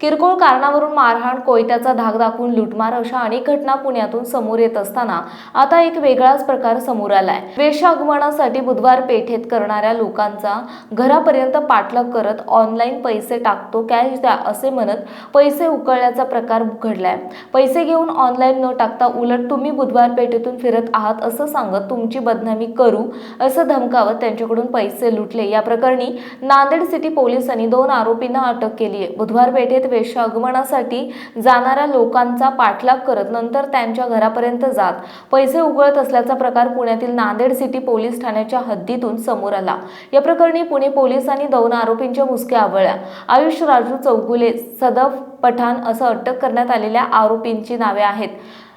किरकोळ कारणावरून मारहाण कोयत्याचा धाक दाखवून लुटमार अशा अनेक घटना पुण्यातून समोर येत असताना आता एक वेगळाच प्रकार समोर आलाय. वेशागमनासाठी बुधवार पेठेत करणाऱ्या लोकांचा घरापर्यंत पाठलाग करत ऑनलाईन पैसे टाकतो कॅश द्या असे म्हणत पैसे उकळल्याचा प्रकार घडलाय. पैसे घेऊन ऑनलाईन न टाकता उलट तुम्ही बुधवार पेठेतून फिरत आहात असं सांगत तुमची बदनामी करू असं धमकावत त्यांच्याकडून पैसे लुटले. या प्रकरणी नांदेड सिटी पोलिसांनी दोन आरोपींना अटक केली आहे बुधवार पेठेत वेश्या आगमनासाठी जाणाऱ्या लोकांचा पाठलाग करत नंतर त्यांच्या घरापर्यंत जात. पैसे उघळत असल्याचा प्रकार पुण्यातील नांदेड सिटी पोलीस ठाण्याच्या हद्दीतून समोर आला. या प्रकरणी पुणे पोलिसांनी दोन आरोपींच्या मुसक्या आवळल्या आयुष राजू चौगुले सदफ पठाण असं अटक करण्यात आलेल्या आरोपींची नावे आहेत.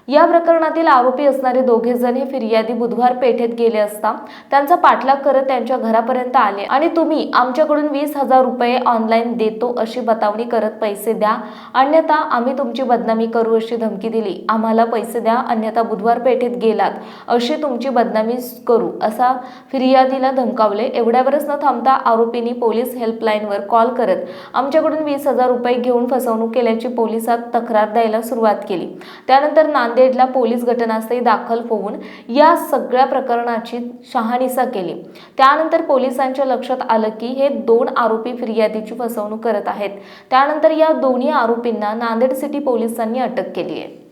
या प्रकरणातील आरोपी असणारे दोघे जण हे फिर्यादी बुधवार पेठेत गेले असता त्यांचा पाठलाग करत त्यांच्या घरापर्यंत आले. आणि तुम्ही आमच्याकडून वीस हजार रुपये ऑनलाईन देतो अशी बतावणी करत पैसे द्या. अन्यथा आम्ही तुमची बदनामी करू अशी धमकी दिली. आम्हाला पैसे द्या अन्यथा बुधवार पेठेत गेलात. अशी तुमची बदनामी करू असा फिर्यादीला धमकावले. एवढ्यावरच न थांबता आरोपींनी पोलीस हेल्पलाईनवर कॉल करत आमच्याकडून वीस हजार रुपये घेऊन फसवणूक केल्याची पोलिसात तक्रार द्यायला सुरुवात केली. त्यानंतर नांदेडला पोलीस घटनास्थळी दाखल होऊन या सगळ्या प्रकरणाची शहानिसा केली. त्यानंतर पोलिसांच्या लक्षात आलं की हे दोन आरोपी फिर्यादीची फसवणूक करत आहेत. त्यानंतर या दोन्ही आरोपींना नांदेड सिटी पोलिसांनी अटक केली आहे.